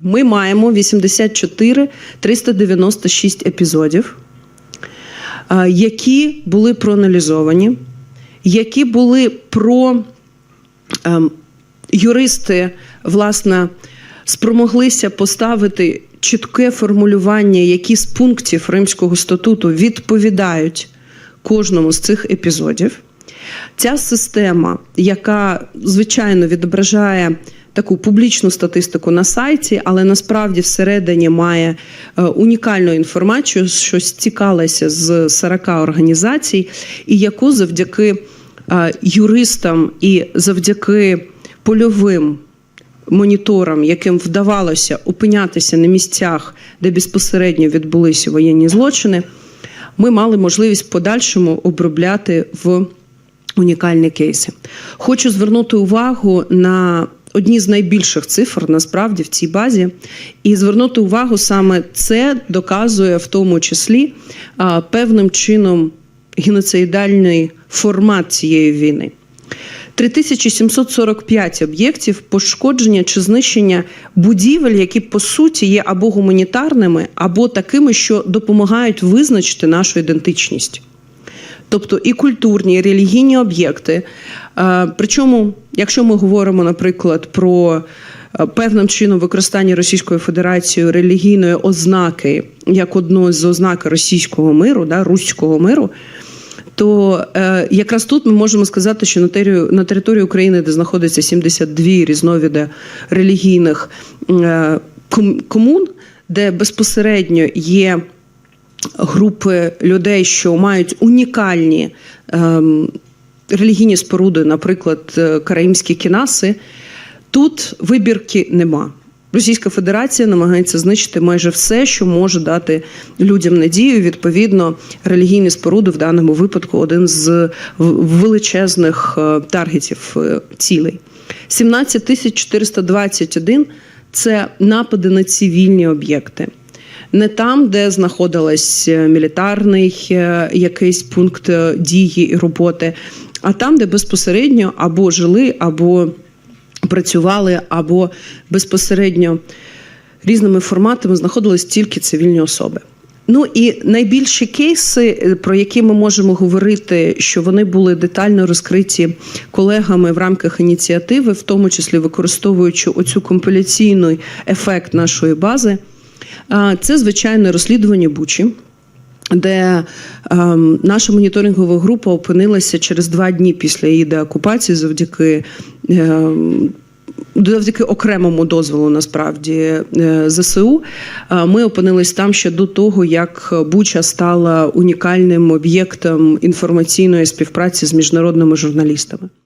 Ми маємо 84 396 епізодів, е, які були проаналізовані, які були про ем, юристи, власне, спромоглися поставити чітке формулювання, які з пунктів Римського статуту відповідають кожному з цих епізодів. Ця система, яка звичайно відображає таку публічну статистику на сайті, але насправді всередині має е, унікальну інформацію, що стікалася з 40 організацій, і яку завдяки е, юристам і завдяки польовим моніторам, яким вдавалося опинятися на місцях, де безпосередньо відбулися воєнні злочини, ми мали можливість в подальшому обробляти в унікальні кейси. Хочу звернути увагу на одні з найбільших цифр насправді в цій базі, і звернути увагу саме це доказує в тому числі певним чином геноцидальний формат цієї війни. 3745 об'єктів пошкодження чи знищення будівель, які по суті є або гуманітарними, або такими, що допомагають визначити нашу ідентичність. Тобто і культурні, і релігійні об'єкти. Е, Причому, якщо ми говоримо, наприклад, про е, певним чином використання Російською Федерацією релігійної ознаки як одної з ознак російського миру, да, руського миру, то е, якраз тут ми можемо сказати, що на території, на території України, де знаходиться 72 різновиди релігійних е, комун, де безпосередньо є групи людей, що мають унікальні ем, релігійні споруди, наприклад, е, караїмські кінаси, тут вибірки нема. Російська Федерація намагається знищити майже все, що може дати людям надію. Відповідно, релігійні споруди в даному випадку один з величезних е, таргетів е, цілей. 17 тисяч 421 – це напади на цивільні об'єкти. Не там, де знаходилась е, мілітарний е, якийсь пункт е, дії і роботи, а там, де безпосередньо або жили, або працювали, або безпосередньо різними форматами знаходились тільки цивільні особи. Ну і найбільші кейси, про які ми можемо говорити, що вони були детально розкриті колегами в рамках ініціативи, в тому числі використовуючи оцю компіляційний ефект нашої бази, це звичайно розслідування Бучі. Де ем, наша моніторингова група опинилася через два дні після її деокупації завдяки ем, завдяки окремому дозволу, насправді е, ЗСУ. Ми опинились там ще до того, як Буча стала унікальним об'єктом інформаційної співпраці з міжнародними журналістами.